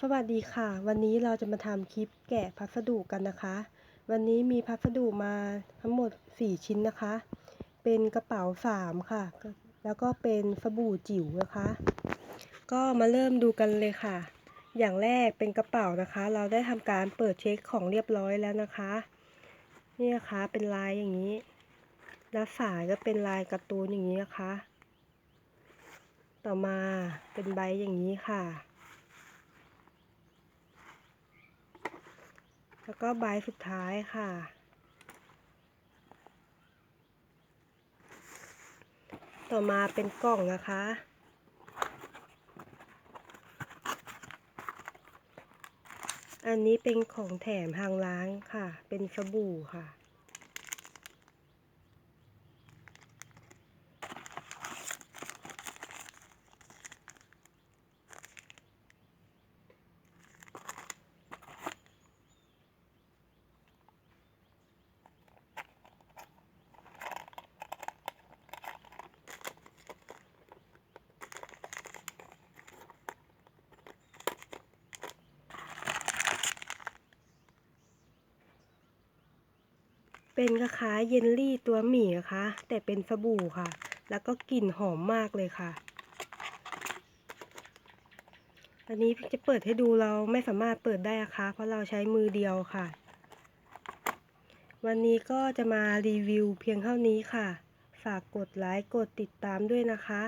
สวัสดีค่ะ วันนี้เราจะมาทำคลิปแกะพัสดุกันนะคะ วันนี้มีพัสดุมาทั้งหมด 4 ชิ้นนะคะ เป็นกระเป๋า 3 ค่ะ แล้วก็เป็นสบู่จิ๋วนะคะ ก็มาเริ่มดูกันเลยค่ะ อย่างแรกเป็นกระเป๋านะคะ เราได้ทำการเปิดเช็คของเรียบร้อยแล้วนะคะ นี่นะคะเป็นลายอย่างนี้ แล้วสายก็เป็นลายการ์ตูนอย่างนี้นะคะ ต่อมาเป็นใบอย่างนี้ค่ะ แล้วก็ใบสุดท้ายค่ะ ต่อมาเป็นกล่องนะคะ อันนี้เป็นของแถมทางร้านค่ะ เป็นสบู่ค่ะ เป็นคล้ายๆเยลลี่ตัวหมี่นะคะ แต่เป็นสบู่ค่ะ แล้วก็กลิ่นหอมมากเลยค่ะ อันนี้จะเปิดให้ดูเราไม่สามารถเปิดได้นะคะ เพราะเราใช้มือเดียวค่ะ วันนี้ก็จะมารีวิวเพียงเท่านี้ค่ะ ฝากกดไลค์กดติดตามด้วยนะคะ